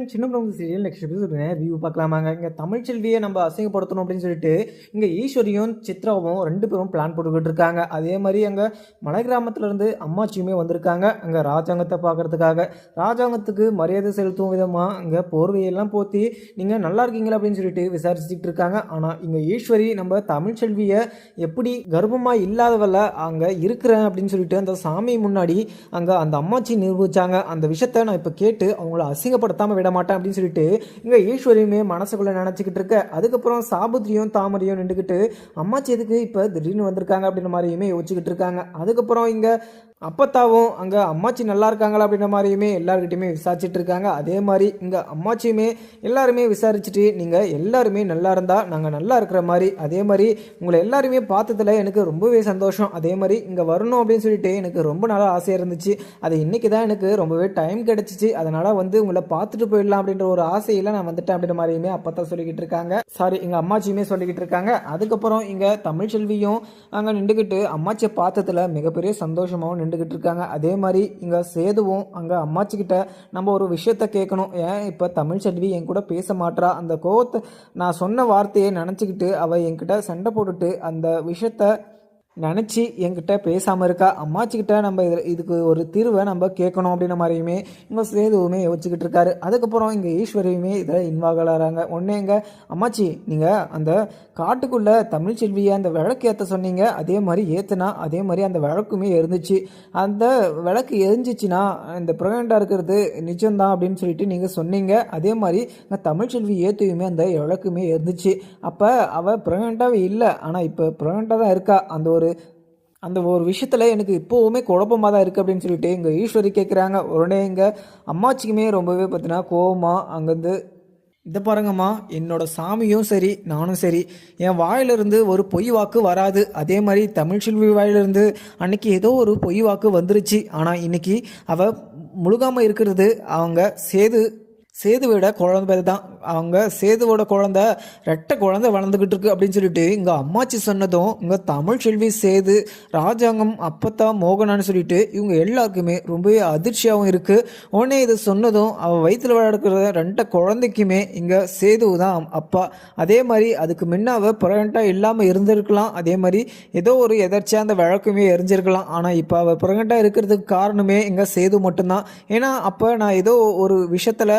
Friend சின்ன Prabhu serial next episode review பார்க்கலாமாங்க. இங்கே தமிழ் செல்வியை நம்ம அசிங்கப்படுத்தணும் அப்படின்னு சொல்லிட்டு இங்கே ஈஸ்வரியும் சித்ராவும் ரெண்டு பேரும் பிளான் போட்டுக்கிட்டு இருக்காங்க. அதே மாதிரி அங்கே மலை கிராமத்துலேருந்து அம்மாச்சியுமே வந்திருக்காங்க. அங்கே ராஜாங்கத்தை பார்க்குறதுக்காக. ராஜாங்கத்துக்கு மரியாதை செலுத்தும் விதமாக அங்கே போர்வையெல்லாம் போற்றி நீங்கள் நல்லா இருக்கீங்களா? அப்படின்னு சொல்லிட்டு விசாரிச்சுட்டு இருக்காங்க. ஆனால் இங்கே ஈஸ்வரி நம்ம தமிழ் செல்வியை எப்படி கர்ப்பமாக இல்லாதவல்ல அங்கே இருக்கிறேன் அப்படின்னு சொல்லிட்டு அந்த சாமி முன்னாடி அங்கே அந்த அம்மாச்சி நிரூபித்தாங்க அந்த விஷயத்தை நான் இப்போ கேட்டு அவங்கள அசிங்கப்படுத்தாமல் விட மாட்டேன் அப்படின்னு சொல்லிட்டு இங்கே ஈஸ்வரியுமே மனசுக்குள்ளே நினச்சிக்கிட்டு இருக்க. அதுக்கப்புறம் சாபுத்திரியும் தாமரையும் நின்றுக்கிட்டு அம்மாச்சி எதுக்கு இப்போ திடீர்னு வந்திருக்காங்க? அப்படின்ற மாதிரியுமே யோசிச்சுக்கிட்டு இருக்காங்க. அதுக்கப்புறம் இங்கே அப்பத்தாவும் அங்கே அம்மாச்சி நல்லா இருக்காங்களா அப்படின்ற மாதிரியுமே எல்லாருக்கிட்டையுமே விசாரிச்சுட்டு இருக்காங்க. அதே மாதிரி இங்கே அம்மாச்சியுமே எல்லாருமே விசாரிச்சுட்டு நீங்கள் எல்லாருமே நல்லா இருந்தால் நாங்கள் நல்லா இருக்கிற மாதிரி அதே மாதிரி உங்களை எல்லாருமே பார்த்ததுல எனக்கு ரொம்பவே சந்தோஷம். அதே மாதிரி இங்கே வரணும் அப்படின்னு சொல்லிட்டு எனக்கு ரொம்ப நாளாக ஆசையாக இருந்துச்சு. அது இன்றைக்கி தான் எனக்கு ரொம்பவே டைம் கிடச்சிச்சு. அதனால் வந்து உங்களை பார்த்துட்டு போயிடலாம் அப்படின்ற ஒரு ஆசையில் நான் வந்துட்டேன் அப்படின்ற மாதிரியுமே அப்பத்தான் சொல்லிக்கிட்டு இருக்காங்க. சாரி எங்கள் அம்மாச்சியுமே சொல்லிக்கிட்டு இருக்காங்க. அதுக்கப்புறம் இங்கே தமிழ்ச்செல்வியும் அங்கே நின்றுக்கிட்டு அம்மாச்சியை பார்த்ததில் மிகப்பெரிய சந்தோஷமாகவும் கண்டுக்கிட்டு இருக்காங்க அதே மாதிரி இங்கே சேதுவும் அங்கே அம்மாச்சிக்கிட்ட நம்ம ஒரு விஷயத்த கேட்கணும். ஏன் இப்போ தமிழ் செல்வி என் கூட பேச மாட்டா அந்த கோவத்தை நான் சொன்ன வார்த்தையை நினச்சிக்கிட்டு அவள் என்கிட்ட சண்டை போட்டுட்டு அந்த விஷயத்த நினச்சி என்கிட்ட பேசாமல் இருக்கா? அம்மாச்சிக்கிட்ட நம்ம இதில் இதுக்கு ஒரு தீர்வை நம்ம கேட்கணும் அப்படின்ற மாதிரியுமே இவங்க சேதுவுமே யோசிச்சுக்கிட்டு இருக்காரு. அதுக்கப்புறம் இங்கே ஈஸ்வரியுமே இதில் இன்வால்வ் ஆகிறாங்க. ஒன்றே எங்க அம்மாச்சி நீங்கள் அந்த காட்டுக்குள்ளே தமிழ் செல்வியை அந்த விளக்கு ஏற்ற சொன்னீங்க. அதே மாதிரி ஏற்றுனா அதே மாதிரி அந்த விளக்குமே எரிஞ்சிச்சு. அந்த விளக்கு எரிஞ்சிச்சுன்னா இந்த ப்ரெக்னெண்ட்டாக இருக்கிறது நிஜம்தான் அப்படின்னு சொல்லிட்டு நீங்கள் சொன்னீங்க. அதே மாதிரி இந்த தமிழ் செல்வி ஏற்றுயுமே அந்த விளக்குமே இருந்துச்சு அப்போ அவள் ப்ரெக்னெண்ட்டாகவே இல்லை. ஆனால் இப்போ ப்ரெக்னெண்ட்டாக தான் இருக்கா? அந்த ஒரு அந்த ஒரு விஷயத்தில் எனக்கு இப்போவுமே குழப்பமாக தான் இருக்குது அப்படின்னு சொல்லிட்டு எங்கள் ஈஸ்வரி கேட்குறாங்க உடனே எங்கள் அம்மாச்சிக்குமே ரொம்பவே பார்த்தீங்கன்னா கோவமாக அங்கேருந்து இதை பாருங்கம்மா என்னோட சாமியும் சரி நானும் சரி. என் வாயிலிருந்து ஒரு பொய் வாக்கு வராது. அதே மாதிரி தமிழ் செல்வி வாயிலிருந்து அன்னைக்கு ஏதோ ஒரு பொய் வாக்கு வந்துருச்சு. ஆனால் இன்னைக்கு அவள் முழுகாமல் இருக்கிறது அவங்க சேது சேதுவோட குழந்தை தான். அவங்க சேதுவோட குழந்தை ரெட்டை குழந்தை வளர்ந்துக்கிட்டு இருக்கு அப்படின்னு சொல்லிட்டு இங்கே அம்மாச்சி சொன்னதும் இங்கே தமிழ் செல்வி சேது ராஜாங்கம் அப்பத்தா மோகனான்னு சொல்லிட்டு இவங்க எல்லாருக்குமே ரொம்பவே அதிர்ச்சியாகவும் இருக்குது உடனே இதை சொன்னதும் அவள் வயிற்றில் விளையாடுக்கிற ரெண்டை குழந்தைக்குமே இங்கே சேது தான் அப்பா. அதே மாதிரி அதுக்கு முன்ன அவள் ப்ரெக்னெண்ட்டாக இல்லாமல் இருந்திருக்கலாம். அதே மாதிரி ஏதோ ஒரு எதர்ச்சியாக அந்த வழக்குமே எரிஞ்சிருக்கலாம். ஆனால் இப்போ அவள் ப்ரெக்னெண்ட்டாக இருக்கிறதுக்கு காரணமே இங்கே சேது மட்டும்தான். ஏன்னா அப்போ நான் ஏதோ ஒரு விஷயத்தில்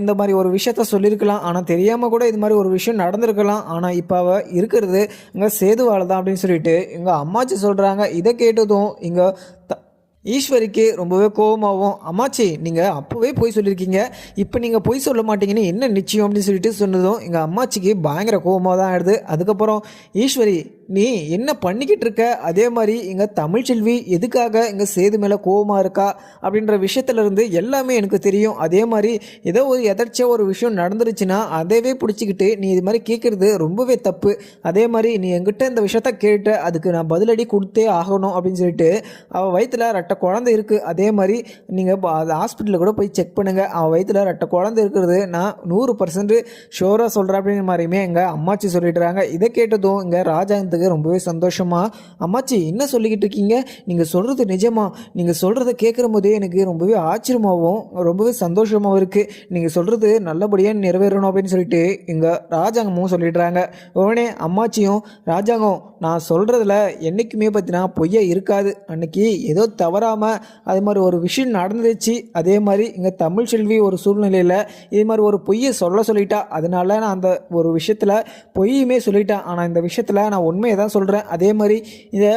இந்த மாதிரி ஒரு விஷயத்த சொல்லியிருக்கலாம். ஆனால் தெரியாமல் கூட இது மாதிரி ஒரு விஷயம் நடந்திருக்கலாம். ஆனால் இப்போ அவள் இருக்கிறது இங்கே சேதுவாள் தான் அப்படின்னு சொல்லிட்டு எங்கள் அம்மாச்சி சொல்கிறாங்க இதை கேட்டதும் இங்கே த ஈஸ்வரிக்கு ரொம்பவே கோபமாகவும் அம்மாச்சி நீங்கள் அப்போவே போய் சொல்லியிருக்கீங்க. இப்போ நீங்கள் பொய் சொல்ல மாட்டீங்கன்னு என்ன நிச்சயம்? அப்படின்னு சொல்லிட்டு சொன்னதும் எங்கள் அம்மாச்சிக்கு பயங்கர கோபமாக தான் ஆயிடுது. அதுக்கப்புறம் ஈஸ்வரி நீ என்ன பண்ணிக்கிட்டு இருக்க? அதே மாதிரி இங்கே தமிழ்ச்செல்வி எதுக்காக இங்கே சேது மேலே கோவமாக இருக்கா? அப்படின்ற விஷயத்துலேருந்து எல்லாமே எனக்கு தெரியும். அதே மாதிரி ஏதோ ஒரு எதர்ச்சியாக ஒரு விஷயம் நடந்துருச்சுன்னா அதேவே பிடிச்சிக்கிட்டு நீ இது மாதிரி கேட்குறது ரொம்பவே தப்பு. அதே மாதிரி நீ எங்கிட்ட இந்த விஷயத்த கேட்ட அதுக்கு நான் பதிலடி கொடுத்தே ஆகணும் அப்படின்னு சொல்லிட்டு அவள் வயிற்றில் ரெட்ட குழந்தை இருக்குது அதே மாதிரி நீங்கள் ஹாஸ்பிட்டலில் கூட போய் செக் பண்ணுங்கள் அவள் வயிற்றில் ரெட்ட குழந்தை இருக்கிறது. நான் நூறு பர்சன்ட் ஷோராக சொல்கிறேன் அப்படிங்கிற மாதிரியுமே எங்கள் அம்மாச்சி சொல்லிடுறாங்க இதை கேட்டதும் இங்கே ராஜா ராஜாங்கத்துக்கு ரொம்பவே சந்தோஷமா? அம்மாச்சி என்ன சொல்லிக்கிட்டு இருக்கீங்க? நீங்கள் சொல்கிறது நிஜமா? நீங்கள் சொல்கிறத கேட்குற போதே எனக்கு ரொம்பவே ஆச்சரியமாகவும் ரொம்பவே சந்தோஷமாகவும் இருக்குது நீங்கள் சொல்கிறது நல்லபடியாக நிறைவேறணும் அப்படின்னு சொல்லிட்டு எங்கள் ராஜாங்கமும் சொல்லிடுறாங்க. உடனே அம்மாச்சியும் ராஜாங்கம் நான் சொல்கிறதுல என்றைக்குமே பார்த்தீங்கன்னா பொய்யா இருக்காது. அன்னைக்கு ஏதோ தவறாமல் அது மாதிரி ஒரு விஷயம் நடந்துச்சு. அதே மாதிரி இங்கே தமிழ் செல்வி ஒரு சூழ்நிலையில் இது மாதிரி ஒரு பொய்யை சொல்ல சொல்லிட்டா. அதனால நான் அந்த ஒரு விஷயத்தில் பொய்யுமே சொல்லிட்டேன். ஆனால் இந்த விஷயத்தில் நான் உண்மையை தான் சொல்கிறேன் அதே மாதிரி இதை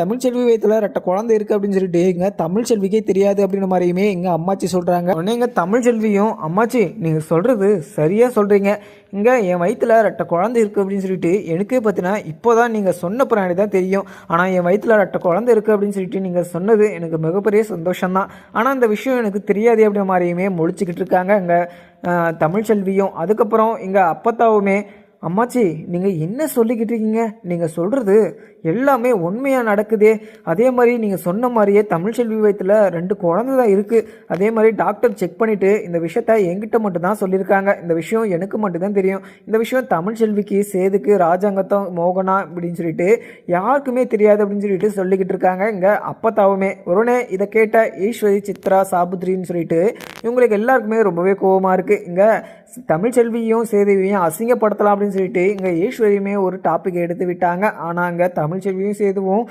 தமிழ் செல்வி வயத்தில் ரெட்ட குழந்தை இருக்குது அப்படின்னு சொல்லிட்டு இங்கே தமிழ் செல்விக்கே தெரியாது அப்படின்ற மாதிரியுமே எங்கள் அம்மாச்சி சொல்கிறாங்க உடனே எங்கள் தமிழ் செல்வியும் அம்மாச்சி நீங்கள் சொல்கிறது சரியாக சொல்கிறீங்க இங்கே என் வயிற்றில் ரெட்ட குழந்தை இருக்குது அப்படின்னு சொல்லிட்டு எனக்கே பார்த்தீங்கன்னா இப்போ தான் நீங்கள் சொன்ன பிராணி தான் தெரியும். ஆனால் என் வயிற்றில் ரெட்ட குழந்தை இருக்குது அப்படின்னு சொல்லிட்டு நீங்கள் சொன்னது எனக்கு மிகப்பெரிய சந்தோஷம்தான். ஆனால் அந்த விஷயம் எனக்கு தெரியாது அப்படின்ற மாதிரியுமே முழிச்சுக்கிட்டு இருக்காங்க. இங்கே தமிழ் செல்வியும் அதுக்கப்புறம் இங்கே அப்பத்தாவுமே அம்மாச்சி நீங்கள் என்ன சொல்லிக்கிட்டு இருக்கீங்க? நீங்கள் சொல்கிறது எல்லாமே உண்மையாக நடக்குதே. அதே மாதிரி நீங்கள் சொன்ன மாதிரியே தமிழ்ச்செல்வி வயத்தில் ரெண்டு குழந்தை தான் இருக்குது அதே மாதிரி டாக்டர் செக் பண்ணிவிட்டு இந்த விஷயத்த எங்கிட்ட மட்டும்தான் சொல்லியிருக்காங்க. இந்த விஷயம் எனக்கு மட்டும்தான் தெரியும். இந்த விஷயம் தமிழ்ச்செல்விக்கு சேதுக்கு ராஜாங்கத்தம் மோகனா அப்படின்னு சொல்லிட்டு யாருக்குமே தெரியாது அப்படின்னு சொல்லிட்டு சொல்லிக்கிட்டு இருக்காங்க. இங்கே அப்பத்தாவுமே. உடனே இதை கேட்ட ஈஸ்வரி சித்ரா சாபுத்ரின்னு சொல்லிட்டு இவங்களுக்கு எல்லாருக்குமே ரொம்பவே கோவமாக இருக்குது இங்கே தமிழ்ச்செல்வியும் சேதுவையும் அசிங்கப்படுத்தலாம் அப்படின்னு சொல்லிட்டு இங்கே ஈஸ்வரியுமே ஒரு டாபிக் எடுத்து விட்டாங்க. ஆனால் இங்கே தமிழ்ச்செல்வியும் சேதுவும்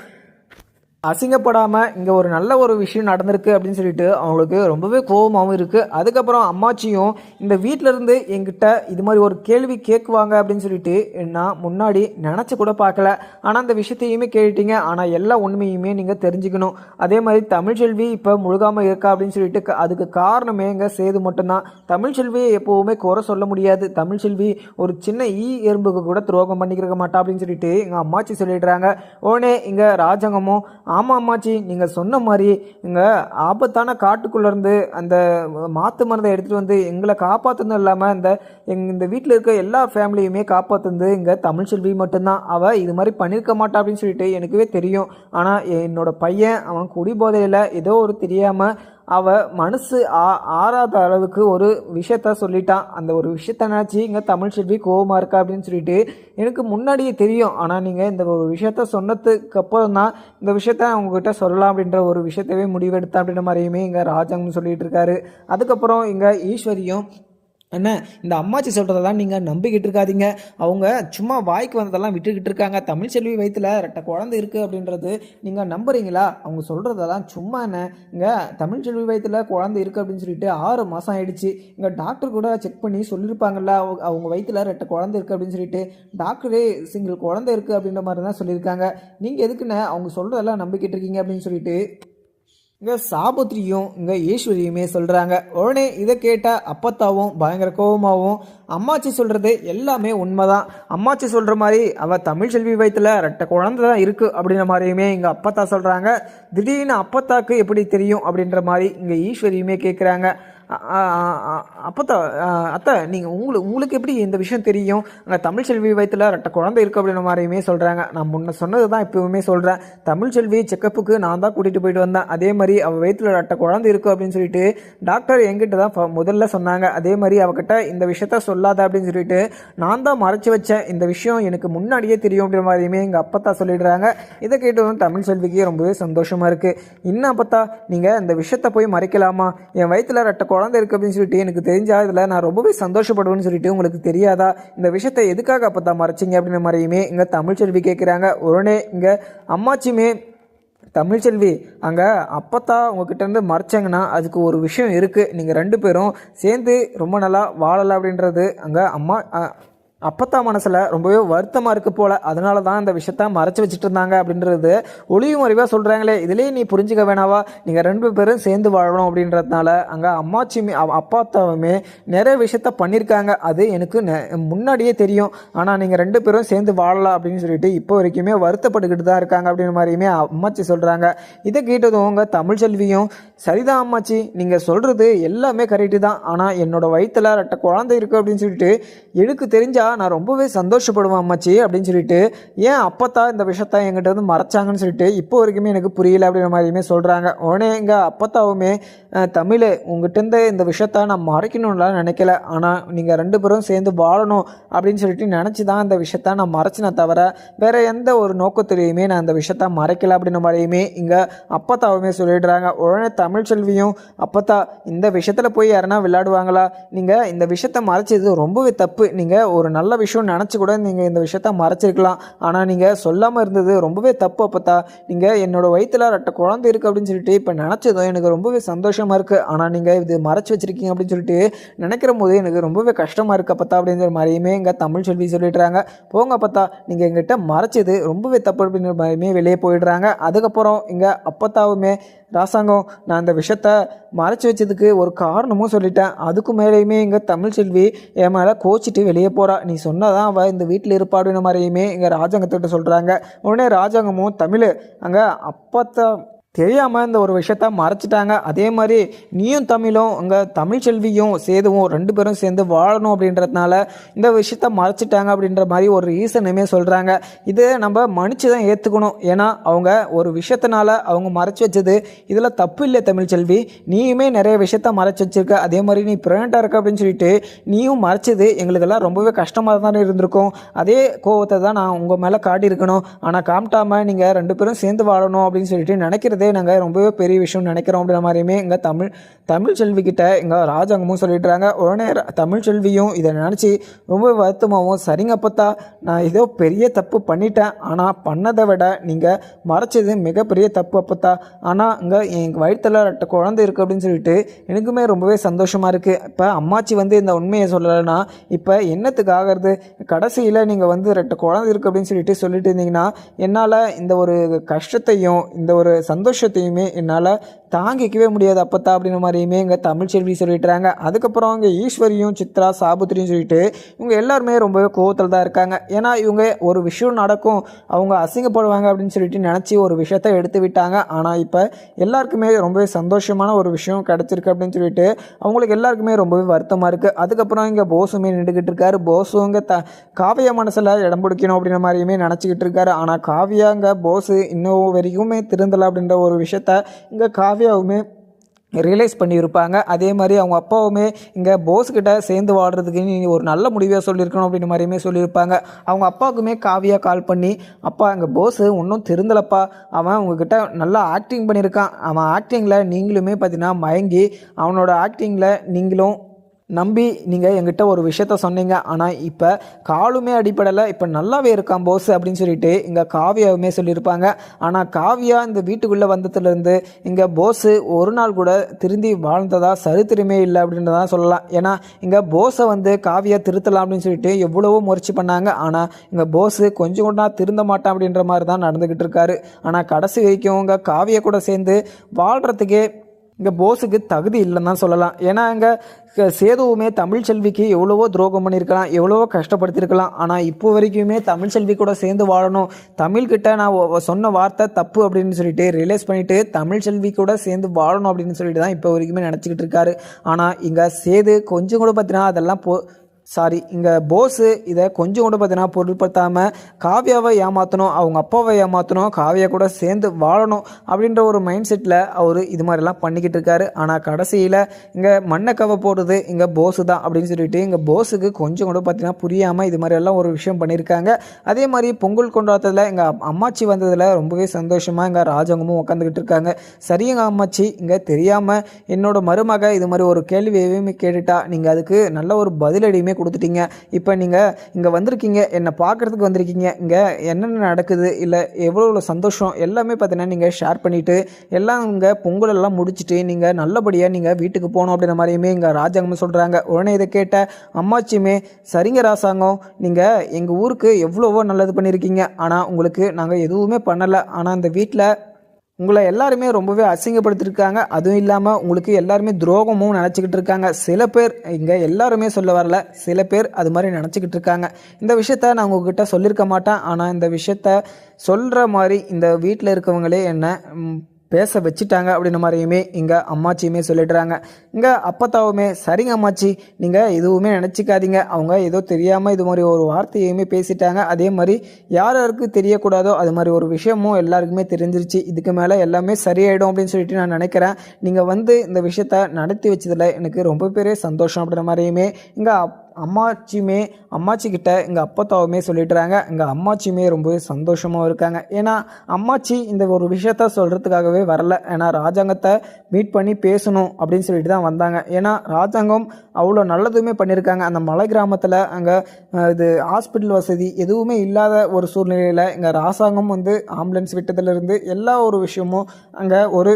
அசிங்கப்படாமல் இங்கே ஒரு நல்ல ஒரு விஷயம் நடந்திருக்கு அப்படின்னு சொல்லிட்டு அவங்களுக்கு ரொம்பவே கோபமாகவும் இருக்குது அதுக்கப்புறம் அம்மாச்சியும் இந்த வீட்ல இருந்து என்கிட்ட இது மாதிரி ஒரு கேள்வி கேட்குவாங்க அப்படின்னு சொல்லிட்டு நான் முன்னாடி நினச்சி கூட பார்க்கல. ஆனால் அந்த விஷயத்தையுமே கேட்டீங்க ஆனால் எல்லா உண்மையுமே நீங்கள் தெரிஞ்சுக்கணும். அதே மாதிரி தமிழ்ச்செல்வி இப்போ முழுகாமல் இருக்கா அப்படின்னு சொல்லிட்டு அதுக்கு காரணமே இங்கே சேது மட்டும்தான். தமிழ்ச்செல்வியை எப்போவுமே குறை சொல்ல முடியாது. தமிழ்ச்செல்வி ஒரு சின்ன ஈ எறும்புக்கு கூட துரோகம் பண்ணிக்கிறக்க மாட்டா அப்படின்னு சொல்லிட்டு எங்கள் அம்மாச்சி சொல்லிடுறாங்க. உடனே இங்கே ராஜங்கமும் ஆமாம் அம்மாச்சி நீங்கள் சொன்ன மாதிரி இங்கே ஆபத்தான காட்டுக்குள்ளேருந்து அந்த மாத்து மருந்தை எடுத்துகிட்டு வந்து எங்களை காப்பாற்றுனது இல்லாமல் இந்த எங் இந்த வீட்டில் இருக்க எல்லா ஃபேமிலியுமே காப்பாற்றுனது இங்கே தமிழ்ச்செல்வி மட்டும்தான். அவள் இது மாதிரி பண்ணியிருக்க மாட்டா அப்படின்னு சொல்லிட்டு எனக்குவே தெரியும். ஆனால் என்னோடய பையன் அவன் குடிபோதையில் ஏதோ ஒரு தெரியாமல் அவள் மனசு ஆ ஆறாத அளவுக்கு ஒரு விஷயத்த சொல்லிட்டான் அந்த ஒரு விஷயத்த நினச்சி இங்கே தமிழ் செல்வி கோவமாக இருக்கா அப்படின்னு சொல்லிட்டு எனக்கு முன்னாடியே தெரியும். ஆனால் நீங்கள் இந்த ஒரு விஷயத்த சொன்னதுக்கு அப்புறம் தான் இந்த விஷயத்த அவங்கக்கிட்ட சொல்லலாம் அப்படின்ற ஒரு விஷயத்தவே முடிவெடுத்தான் அப்படின்ற மாதிரியுமே இங்கே ராஜாங்கம் சொல்லிட்டு இருக்காரு. அதுக்கப்புறம் இங்கே ஈஸ்வரியும் என்ன? இந்த அம்மாச்சி சொல்கிறதெல்லாம் நீங்கள் நம்பிக்கிட்டு இருக்காதீங்க. அவங்க சும்மா வாய்க்கு வந்ததெல்லாம் விட்டுக்கிட்டு இருக்காங்க. தமிழ் செல்வி வயிற்றுல ரெட்ட குழந்தை இருக்குது அப்படின்றது நீங்கள் நம்புறீங்களா? அவங்க சொல்கிறதெல்லாம் சும்மா என்ன? இங்கே தமிழ் செல்வி வயிற்றுல குழந்தை இருக்குது அப்படின்னு சொல்லிட்டு ஆறு மாதம் ஆயிடுச்சு. இங்கே டாக்டர் கூட செக் பண்ணி சொல்லியிருப்பாங்கல்ல அவங்க அவங்க வயிற்றுல ரெட்ட குழந்தை இருக்குது அப்படின்னு சொல்லிட்டு. டாக்டரே சிங்கிள் குழந்தை இருக்குது அப்படின்ற மாதிரி தான் சொல்லியிருக்காங்க. நீங்கள் எதுக்குன்னு அவங்க சொல்கிறதெல்லாம் நம்பிக்கிட்டு இருக்கீங்க அப்படின்னு சொல்லிட்டு. இங்கே சாபுத்ரியும் இங்கே ஈஸ்வரியுமே சொல்கிறாங்க உடனே இதை கேட்ட அப்பத்தாவும் பயங்கர கோபமாகவும் அம்மாச்சி சொல்கிறது எல்லாமே உண்மைதான். அம்மாச்சி சொல்கிற மாதிரி அவள் தமிழ் செல்வி வயத்தில் ரெட்ட குழந்தை தான் இருக்குது அப்படின்ற மாதிரியுமே இங்கே அப்பத்தா சொல்கிறாங்க திடீர்னு அப்பத்தாக்கு எப்படி தெரியும் அப்படின்ற மாதிரி இங்கே ஈஸ்வரியுமே கேட்குறாங்க அப்பத்தா அத்தை நீங்கள் உங்களுக்கு உங்களுக்கு எப்படி இந்த விஷயம் தெரியும்? அங்கே தமிழ் செல்வி வயிற்றுல ரெட்ட குழந்தை இருக்குது அப்படின்ற மாதிரியுமே சொல்கிறாங்க நான் முன்ன சொன்னது தான் இப்போவுமே சொல்கிறேன் தமிழ் செல்வி செக்கப்புக்கு நான் தான் கூட்டிகிட்டு போயிட்டு வந்தேன். அதே மாதிரி அவள் வயிற்றுல ரெட்ட குழந்தை இருக்குது அப்படின்னு சொல்லிட்டு டாக்டர் என்கிட்ட தான் ஃப- முதல்ல சொன்னாங்க. அதே மாதிரி அவகிட்ட இந்த விஷயத்த சொல்லாத அப்படின்னு சொல்லிட்டு நான் தான் மறைச்சி வச்சேன். இந்த விஷயம் எனக்கு முன்னாடியே தெரியும் அப்படின்ற மாதிரியுமே எங்கள் அப்பத்தா சொல்லிடுறாங்க. இதை கேட்டு வந்து தமிழ் செல்விக்கு ரொம்பவே சந்தோஷமாக இருக்குது இன்னும் அப்பத்தா நீங்கள் இந்த விஷயத்தை போய் மறைக்கலாமா? என் வயிற்றுல ரெட்ட குழந்தை இருக்குது அப்படின்னு சொல்லிட்டு எனக்கு தெரிஞ்சா இதில் நான் ரொம்பவே சந்தோஷப்படுவேன்னு சொல்லிட்டு உங்களுக்கு தெரியாதா? இந்த விஷயத்த எதுக்காக அப்போ தான் மறைச்சிங்க அப்படின்ற மாதிரியுமே இங்கே தமிழ்ச்செல்வி கேட்குறாங்க உடனே இங்கே அம்மாச்சியுமே தமிழ்ச்செல்வி அங்கே அப்பத்தா உங்ககிட்டருந்து மறைச்சாங்கன்னா அதுக்கு ஒரு விஷயம் இருக்குது நீங்கள் ரெண்டு பேரும் சேர்ந்து ரொம்ப நல்லா வாழலாம் அப்படின்றது அங்கே அம்மா அப்பத்தா மனசில் ரொம்பவே வருத்தமாக இருக்குது போல். அதனால தான் இந்த விஷயத்த மறைச்சி வச்சுட்டு இருந்தாங்க அப்படின்றது ஒளிவு மறைவாக சொல்கிறாங்களே இதுலேயே நீ புரிஞ்சுக்க வேணாவா? நீங்கள் ரெண்டு பேரும் சேர்ந்து வாழணும் அப்படின்றதுனால அங்கே அம்மாச்சியுமே அப்பாத்தாவுமே நிறைய விஷயத்த பண்ணியிருக்காங்க அது எனக்கு நெ- முன்னாடியே தெரியும். ஆனால் நீங்கள் ரெண்டு பேரும் சேர்ந்து வாழலாம் அப்படின்னு சொல்லிட்டு இப்போ வரைக்குமே வருத்தப்பட்டுக்கிட்டு தான் இருக்காங்க அப்படின்ற மாதிரியுமே அம்மாச்சி சொல்கிறாங்க இதை கேட்டதும் உங்கள் தமிழ்ச்செல்வியும் சரிதான் அம்மாச்சி நீங்கள் சொல்கிறது எல்லாமே கரெக்டு தான். ஆனால் என்னோடய வயிற்றில் ரெட்ட குழந்தை இருக்குது அப்படின்னு சொல்லிட்டு எனக்கு தெரிஞ்ச நான் ரொம்பவே சந்தோஷப்படுவேன் அம்மாச்சி அப்படின்னு சொல்லிட்டு ஏன் அப்பத்தா இந்த விஷயத்த என்கிட்ட வந்து மறைச்சாங்கன்னு சொல்லிட்டு இப்போ வரைக்குமே எனக்கு புரியல அப்படின்ற மாதிரியுமே சொல்கிறாங்க உடனே எங்கள் அப்பத்தாவுமே தமிழே தமிழ் இந்த விஷயத்த நான் மறைக்கணும்லாம் நினைக்கல. ஆனால் நீங்கள் ரெண்டு பேரும் சேர்ந்து வாழணும் அப்படின்னு சொல்லிட்டு நினச்சி தான் இந்த விஷயத்த நான் மறைச்சினே தவிர வேறு எந்த ஒரு நோக்கத்திலையுமே நான் இந்த விஷயத்த மறைக்கல அப்படின்ற மாதிரியுமே இங்கே அப்பத்தாவுமே சொல்லிடுறாங்க. உடனே தமிழ் செல்வியும் அப்பத்தா இந்த விஷயத்தில் போய் யாருன்னா விளையாடுவாங்களா? நீங்கள் இந்த விஷயத்த மறைச்சது ரொம்பவே தப்பு. நீங்கள் ஒரு நல்ல விஷயம்னு நினச்சி கூட நீங்கள் இந்த விஷயத்த மறைச்சிருக்கலாம். ஆனால் நீங்கள் சொல்லாமல் இருந்தது ரொம்பவே தப்பு அப்பத்தா. நீங்கள் என்னோடய வயிற்றில் ரெட்ட குழந்தை இருக்குது அப்படின்னு சொல்லிட்டு இப்போ நினச்சதும் எனக்கு ரொம்பவே சந்தோஷமாக இருக்குது ஆனால் நீங்கள் இது மறைச்சி வச்சுருக்கீங்க அப்படின்னு சொல்லிட்டு நினைக்கிற போது எனக்கு ரொம்பவே கஷ்டமாக இருக்குது அப்பத்தா அப்படிங்கிற மாதிரியுமே இங்கே தமிழ் சொல்லி சொல்லிடுறாங்க. போங்க அப்பத்தா நீங்கள் எங்கிட்ட மறைச்சது ரொம்பவே தப்பு அப்படிங்கிற மாதிரியுமே வெளியே போயிடுறாங்க. அதுக்கப்புறம் இங்கே அப்பத்தாவுமே ராசாங்கம் நான் இந்த விஷயத்த மறைச்சி வச்சதுக்கு ஒரு காரணமும் சொல்லிட்டேன். அதுக்கு மேலேயுமே இங்கே தமிழ் செல்வி என் மேலே கோச்சிட்டு வெளியே போகிறா நீ சொன்னதான் அவள் இந்த வீட்டில் இருப்பாடுன மாதிரியுமே இங்கே ராஜாங்கத்திட்ட சொல்கிறாங்க உடனே ராஜாங்கமும் தமிழ் அங்கே அப்பத்த தெரியாமல் இந்த ஒரு விஷயத்த மறைச்சிட்டாங்க. அதே மாதிரி நீயும் தமிழும் அங்கே தமிழ்ச்செல்வியும் சேதுவும் ரெண்டு பேரும் சேர்ந்து வாழணும் அப்படின்றதுனால இந்த விஷயத்த மறைச்சிட்டாங்க அப்படின்ற மாதிரி ஒரு ரீசனுமே சொல்கிறாங்க இது நம்ம மன்னிச்சு தான் ஏற்றுக்கணும் ஏன்னா அவங்க ஒரு விஷயத்தினால அவங்க மறைச்சி வச்சது இதில் தப்பு இல்லை தமிழ்ச்செல்வி நீயுமே நிறைய விஷயத்த மறைச்சி வச்சிருக்க. அதே மாதிரி நீ ப்ரெக்னெண்ட்டாக இருக்க அப்படின்னு சொல்லிட்டு நீயும் மறைச்சது எங்களுக்கெல்லாம் ரொம்பவே கஷ்டமாக தானே இருந்திருக்கும். அதே கோவத்தை தான் நான் உங்கள் மேலே காட்டியிருக்கணும். ஆனால் காமிட்டாமல் நீங்கள் ரெண்டு பேரும் சேர்ந்து வாழணும் அப்படின்னு சொல்லிட்டு நினைக்கிறது நாங்கள் ரொம்பவே பெரிய விஷயம் நினைக்கிறோம் அப்படின்ற மாதிரியுமே எங்கள் தமிழ் தமிழ் செல்விக்கிட்ட எங்கள் ராஜாங்கமும் சொல்லிடுறாங்க உடனே தமிழ் செல்வியும் இதை நினச்சி ரொம்ப வருத்தமாகவும் சரிங்க பார்த்தா நான் ஏதோ பெரிய தப்பு பண்ணிட்டேன் ஆனால் பண்ணதை விட நீங்கள் மறைச்சது மிகப்பெரிய தப்பு அப்பத்தா. ஆனால் இங்கே எங்கள் வயிற்றுல ரெட்ட குழந்தை இருக்குது அப்படின்னு சொல்லிட்டு எனக்குமே ரொம்பவே சந்தோஷமாக இருக்குது இப்போ அம்மாச்சி வந்து இந்த உண்மையை சொல்லலைன்னா இப்போ என்னத்துக்கு ஆகிறது? கடைசியில் நீங்கள் வந்து ரெட்ட குழந்தை இருக்குது அப்படின்னு சொல்லிட்டு சொல்லிட்டு இருந்தீங்கன்னா என்னால் இந்த ஒரு கஷ்டத்தையும் இந்த ஒரு சந்தோஷத்தையுமே என்னால் தாங்கிக்கவே முடியாது அப்பத்தா அப்படின்ற மாதிரியுமே இங்கே தமிழ் செல்வி சொல்லிட்டுறாங்க. அதுக்கப்புறம் இங்கே ஈஸ்வரியும் சித்ரா சாபுத்திரியும் சொல்லிட்டு இவங்க எல்லாருமே ரொம்பவே கோவத்தில் தான் இருக்காங்க. ஏன்னா இவங்க ஒரு விஷயம் நடக்கும் அவங்க அசிங்கப்படுவாங்க அப்படின்னு சொல்லிட்டு நினச்சி ஒரு விஷயத்த எடுத்து விட்டாங்க. ஆனால் இப்போ எல்லாருக்குமே ரொம்பவே சந்தோஷமான ஒரு விஷயம் கிடச்சிருக்கு அப்படின்னு சொல்லிட்டு அவங்களுக்கு எல்லாருக்குமே ரொம்பவே வருத்தமாக இருக்குது அதுக்கப்புறம் இங்கே போஸுமே நின்றுக்கிட்டு இருக்காரு. போஸும் இங்கே த காவியா மனசில் இடம் பிடிக்கணும் அப்படின்ற மாதிரியுமே நினச்சிக்கிட்டு இருக்காரு. ஆனால் காவியா இங்கே போஸு இன்னும் வரைக்குமே திருந்தலை அப்படின்ற ஒரு விஷயத்த இங்கே காவியாவுமே ரியலைஸ் பண்ணியிருப்பாங்க. அதே மாதிரி அவங்க அப்பாவுமே இங்கே போஸ்கிட்ட சேர்ந்து வாடுறதுக்கு நீ ஒரு நல்ல முடிவாக சொல்லியிருக்கணும் அப்படின்ற மாதிரியுமே சொல்லியிருப்பாங்க. அவங்க அப்பாவுக்குமே காவியாக கால் பண்ணி அப்பா எங்கள் போஸு ஒன்றும் திருந்தலப்பா. அவன் உங்ககிட்ட நல்லா ஆக்டிங் பண்ணியிருக்கான். அவன் ஆக்டிங்கில் நீங்களுமே பார்த்தீங்கன்னா மயங்கி அவனோட ஆக்டிங்கில் நீங்களும் நம்பி நீங்கள் எங்கிட்ட ஒரு விஷயத்த சொன்னீங்க. ஆனால் இப்போ காலுமே அடிப்படையில் இப்போ நல்லாவே இருக்கான் போஸ் அப்படின்னு சொல்லிட்டு இங்கே காவியாவுமே சொல்லியிருப்பாங்க. ஆனால் காவியா இந்த வீட்டுக்குள்ளே வந்ததுலேருந்து இங்கே போஸு ஒரு நாள் கூட திருந்தி வாழ்ந்ததா சரித்திரமே இல்லை அப்படின்றதான் சொல்லலாம். ஏன்னா இங்கே போஸை வந்து காவியா திருத்தலாம் அப்படின்னு சொல்லிட்டு எவ்வளவோ முயற்சி பண்ணாங்க. ஆனால் இங்கே போஸு கொஞ்சம் கூட திருந்த மாட்டான் அப்படின்ற மாதிரி தான் நடந்துக்கிட்டு இருக்காரு. ஆனால் கடைசி வரைக்கும் இங்கே காவியை கூட சேர்ந்து வாழ்கிறதுக்கே இங்கே போஸுக்கு தகுதி இல்லைன்னு தான் சொல்லலாம். ஏன்னா இங்கே சேதுவுமே தமிழ் செல்விக்கு எவ்வளவோ துரோகம் பண்ணியிருக்கலாம் எவ்வளவோ கஷ்டப்படுத்தியிருக்கலாம். ஆனால் இப்போ வரைக்குமே தமிழ் செல்வி கூட சேர்ந்து வாழணும். தமிழ்கிட்ட நான் சொன்ன வார்த்தை தப்பு அப்படின்னு சொல்லிட்டு ரியலைஸ் பண்ணிட்டு தமிழ் செல்வி கூட சேர்ந்து வாழணும் அப்படின்னு சொல்லிட்டு தான் இப்போ வரைக்குமே நினச்சிக்கிட்டு இருக்காரு. ஆனால் இங்கே சேது கொஞ்சம் கூட பார்த்தீங்கன்னா அதெல்லாம் போ சாரி இங்கே போஸு இதை கொஞ்சம் கூட பார்த்தீங்கன்னா பொருட்படுத்தாமல் காவியாவை ஏமாற்றணும் அவங்க அப்பாவை ஏமாற்றணும் காவியா கூட சேர்ந்து வாழணும் அப்படின்ற ஒரு மைண்ட் செட்டில் அவர் இது மாதிரிலாம் பண்ணிக்கிட்டு இருக்காரு. ஆனால் கடைசியில் இங்கே மண்ணை கவை போடுறது இங்கே போஸு தான் அப்படின்னு சொல்லிட்டு இங்கே போஸுக்கு கொஞ்சம் கூட பார்த்தீங்கன்னா புரியாமல் இது மாதிரியெல்லாம் ஒரு விஷயம் பண்ணியிருக்காங்க. அதே மாதிரி பொங்கல் கொண்டாடத்தில் எங்கள் அம்மாச்சி வந்ததில் ரொம்பவே சந்தோஷமாக எங்கள் ராஜாங்கமும் உட்காந்துக்கிட்டு இருக்காங்க. சரிங்க அம்மாச்சி இங்கே தெரியாமல் என்னோட மருமக இது மாதிரி ஒரு கேள்வி எதுவுமே கேட்டுட்டா நீங்கள் அதுக்கு நல்ல ஒரு பதிலடியுமே கொடுத்துட்டீங்க. இப்போ நீங்கள் இங்கே வந்திருக்கீங்க என்னை பார்க்குறதுக்கு வந்திருக்கீங்க. இங்கே என்னென்ன நடக்குது இல்லை எவ்வளோ எவ்வளோ சந்தோஷம் எல்லாமே பார்த்தீங்கன்னா நீங்கள் ஷேர் பண்ணிவிட்டு எல்லாம் இங்கே பொங்கல் எல்லாம் முடிச்சுட்டு நீங்கள் நல்லபடியாக நீங்கள் வீட்டுக்கு போகணும் அப்படின்ற மாதிரியுமே இங்கே ராஜாங்கம்னு சொல்கிறாங்க உடனே இதை கேட்ட அம்மாச்சியுமே சரிங்க ராசாங்கம் நீங்கள் எங்கள் ஊருக்கு எவ்வளவோ நல்லது பண்ணியிருக்கீங்க ஆனால் உங்களுக்கு நாங்கள் எதுவுமே பண்ணலை. ஆனால் அந்த வீட்டில் உங்களை எல்லாருமே ரொம்பவே அசிங்கப்படுத்திருக்காங்க. அதுவும் இல்லாமல் உங்களுக்கு எல்லாருமே துரோகமும் நினச்சிக்கிட்டு இருக்காங்க. சில பேர் இங்கே எல்லாருமே சொல்ல வரல. சில பேர் அது மாதிரி நினச்சிக்கிட்டு இருக்காங்க. இந்த விஷயத்த நான் உங்ககிட்ட சொல்லியிருக்க மாட்டேன். ஆனால் இந்த விஷயத்த சொல்கிற மாதிரி இந்த வீட்டில் இருக்கவங்களே என்ன பேச வச்சுட்டாங்க அப்படின்ற மாதிரியுமே இங்கே அம்மாச்சியுமே சொல்லிடுறாங்க. இங்கே அப்பத்தாவுமே சரிங்க அம்மாச்சி நீங்கள் எதுவுமே நினச்சிக்காதீங்க. அவங்க ஏதோ தெரியாமல் இது மாதிரி ஒரு வார்த்தையுமே பேசிட்டாங்க. அதே மாதிரி யார் யாருக்கு தெரியக்கூடாதோ அது மாதிரி ஒரு விஷயமும் எல்லாருக்குமே தெரிஞ்சிருச்சு. இதுக்கு மேலே எல்லாமே சரியாயிடும் அப்படின்னு சொல்லிட்டு நான் நினைக்கிறேன். நீங்கள் வந்து இந்த விஷயத்த நடத்தி வச்சதில் எனக்கு ரொம்ப பெரிய சந்தோஷம் அப்படின்ற மாதிரியுமே இங்கே அம்மாச்சியுமே அம்மாச்சி கிட்ட எங்கள் அப்பத்தாவுமே சொல்லிட்டுறாங்க. எங்கள் அம்மாச்சியுமே ரொம்பவே சந்தோஷமாக இருக்காங்க. ஏன்னா அம்மாச்சி இந்த ஒரு விஷயத்த சொல்கிறதுக்காகவே வரல. ஏன்னா ராஜாங்கத்தை மீட் பண்ணி பேசணும் அப்படின்னு சொல்லிட்டு தான் வந்தாங்க. ஏன்னா ராஜாங்கம் அவ்வளோ நல்லதுமே பண்ணியிருக்காங்க. அந்த மலை கிராமத்தில் அங்கே இது ஹாஸ்பிட்டல் வசதி எதுவுமே இல்லாத ஒரு சூழ்நிலையில் இங்கே ராசாங்கம் வந்து ஆம்புலன்ஸ் விட்டதுலேருந்து எல்லா ஒரு விஷயமும் அங்கே ஒரு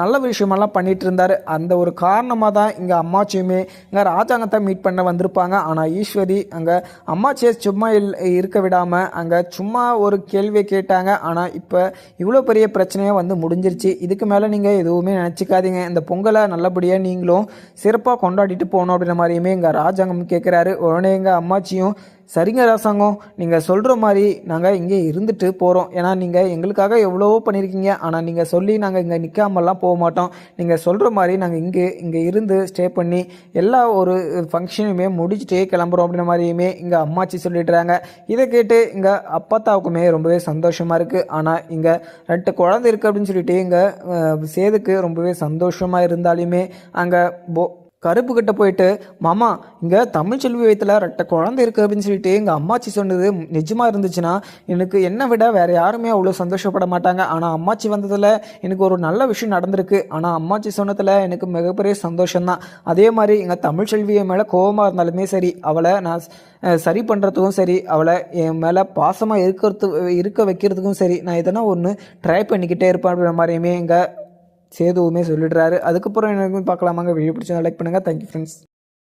நல்ல விஷயமெல்லாம் பண்ணிட்டு இருந்தார் அந்த ஒரு காரணமாக தான் இங்கே அம்மாச்சியுமே இங்கே ராஜாங்கத்தை மீட் பண்ண வந்திருப்பாங்க. ஆனால் ஈஸ்வரி அங்கே அம்மாச்சியை சும்மா இல் இருக்க விடாமல் அங்கே சும்மா ஒரு கேள்வியை கேட்டாங்க. ஆனால் இப்போ இவ்வளோ பெரிய பிரச்சனையாக வந்து முடிஞ்சிருச்சு. இதுக்கு மேலே நீங்கள் எதுவுமே நினச்சிக்காதீங்க. இந்த பொங்கலை நல்லபடியாக நீங்களும் சிறப்பாக கொண்டாடிட்டு போகணும் அப்படின்ற மாதிரியுமே இங்கே ராஜாங்கம் கேட்குறாரு உடனே எங்கள் அம்மாச்சியும் சரிங்க ராசாங்கம் நீங்கள் சொல்கிற மாதிரி நாங்கள் இங்கே இருந்துட்டு போகிறோம் ஏன்னா நீங்கள் எங்களுக்காக எவ்வளவோ பண்ணியிருக்கீங்க ஆனால் நீங்கள் சொல்லி நாங்கள் இங்கே நிற்காமலாம் போக மாட்டோம். நீங்கள் சொல்கிற மாதிரி நாங்கள் இங்கே இங்கே இருந்து ஸ்டே பண்ணி எல்லா ஒரு ஃபங்க்ஷனுமே முடிச்சுட்டே கிளம்புறோம் அப்படின்ற மாதிரியுமே இங்கே அம்மாச்சி சொல்லிடுறாங்க. இதை கேட்டு இங்கே அப்பாத்தாவுக்குமே ரொம்பவே சந்தோஷமாக இருக்குது ஆனால் இங்கே ரெண்டு குழந்தை இருக்குது அப்படின்னு சொல்லிட்டு இங்கே சேதுக்கு ரொம்பவே சந்தோஷமாக இருந்தாலுமே அங்கே போ கருப்பு கிட்ட போயிட்டு மாமா இங்கே தமிழ்ச்செல்வி வயத்தில் ரெட்ட குழந்தை இருக்குது அப்படின்னு சொல்லிட்டு எங்கள் அம்மாச்சி சொன்னது நிஜமாக இருந்துச்சுன்னா எனக்கு என்னை விட வேறு யாருமே அவ்வளோ சந்தோஷப்பட மாட்டாங்க. ஆனால் அம்மாச்சி வந்ததில் எனக்கு ஒரு நல்ல விஷயம் நடந்திருக்கு. ஆனால் அம்மாச்சி சொன்னதில் எனக்கு மிகப்பெரிய சந்தோஷம்தான் அதே மாதிரி எங்கள் தமிழ்ச்செல்வியை மேலே கோபமாக இருந்தாலுமே சரி அவளை நான் சரி பண்ணுறதுக்கும் சரி அவளை என் மேலே பாசமாக இருக்கிறது இருக்க வைக்கிறதுக்கும் சரி நான் எதனா ஒன்று ட்ரை பண்ணிக்கிட்டே இருப்பேன் அப்படின்ற மாதிரியுமே எங்கள் சேதுவுமே சொல்லிடுறாரு. அதுக்கப்புறம் எனக்கு பார்க்கலாமாங்க. வீடியோ பிடிச்சா லைக் பண்ணுங்கள் தேங்க்யூ ஃப்ரெண்ட்ஸ்